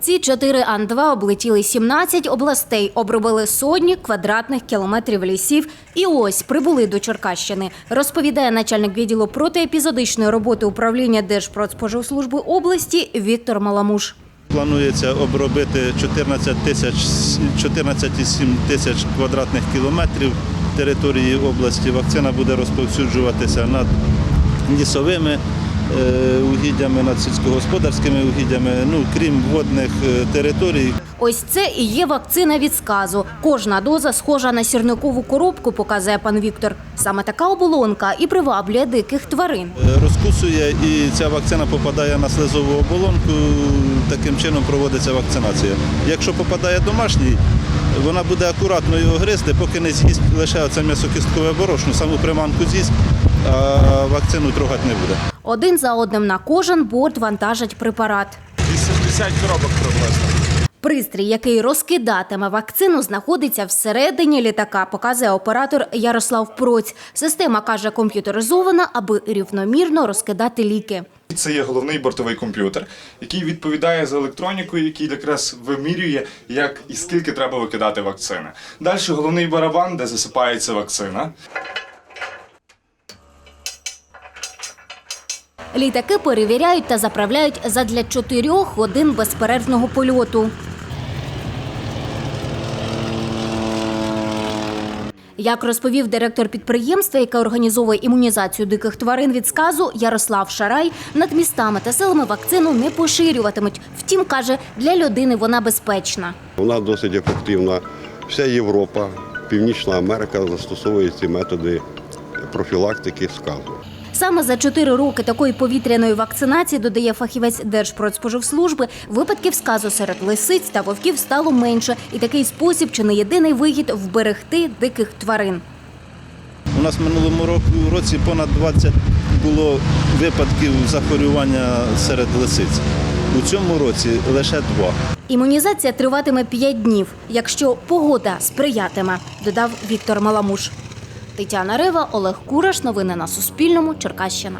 Ці чотири Ан-2 облетіли 17 областей, обробили сотні квадратних кілометрів лісів і ось прибули до Черкащини. Розповідає начальник відділу протиепізодичної роботи управління Держпродспоживслужби області Віктор Маламуш. Планується обробити 14 тисяч 14,7 тисяч квадратних кілометрів території області. Вакцина буде розповсюджуватися над лісовими угіддями, над сільськогосподарськими угіддями, ну крім водних е, територій. Ось це і є вакцина від сказу. Кожна доза схожа на сірникову коробку, показує пан Віктор. Саме така оболонка і приваблює диких тварин. Е, Розкусує і ця вакцина попадає на слизову оболонку. Таким чином проводиться вакцинація. Якщо попадає домашній, вона буде акуратно його гризти, поки не з'їсть лише оце м'ясокісткове борошно, саму приманку з'їсть, а вакцину трогати не буде. Один за одним на кожен борт вантажать препарат. 80 коробок приблизно. Пристрій, який розкидатиме вакцину, знаходиться всередині літака, показує оператор Ярослав Проць. Система каже комп'ютеризована, аби рівномірно розкидати ліки. Це є головний бортовий комп'ютер, який відповідає за електронікою, який якраз вимірює, як і скільки треба викидати вакцини. Далі головний барабан, де засипається вакцина. Літаки перевіряють та заправляють задля чотирьох годин безперервного польоту. Як розповів директор підприємства, яке організовує імунізацію диких тварин від сказу Ярослав Шарай, над містами та селами вакцину не поширюватимуть. Втім, каже, для людини вона безпечна. Вона досить ефективна. Вся Європа, Північна Америка застосовує ці методи профілактики сказу. Саме за чотири роки такої повітряної вакцинації, додає фахівець Держпродспоживслужби, випадків сказу серед лисиць та вовків стало менше. І такий спосіб чи не єдиний вихід вберегти диких тварин. У нас в минулому року- році понад 20 було випадків захворювання серед лисиць. У цьому році лише два. Імунізація триватиме 5 днів, якщо погода сприятиме, додав Віктор Маламуш. Тетяна Рива, Олег Кураш. Новини на Суспільному. Черкащина.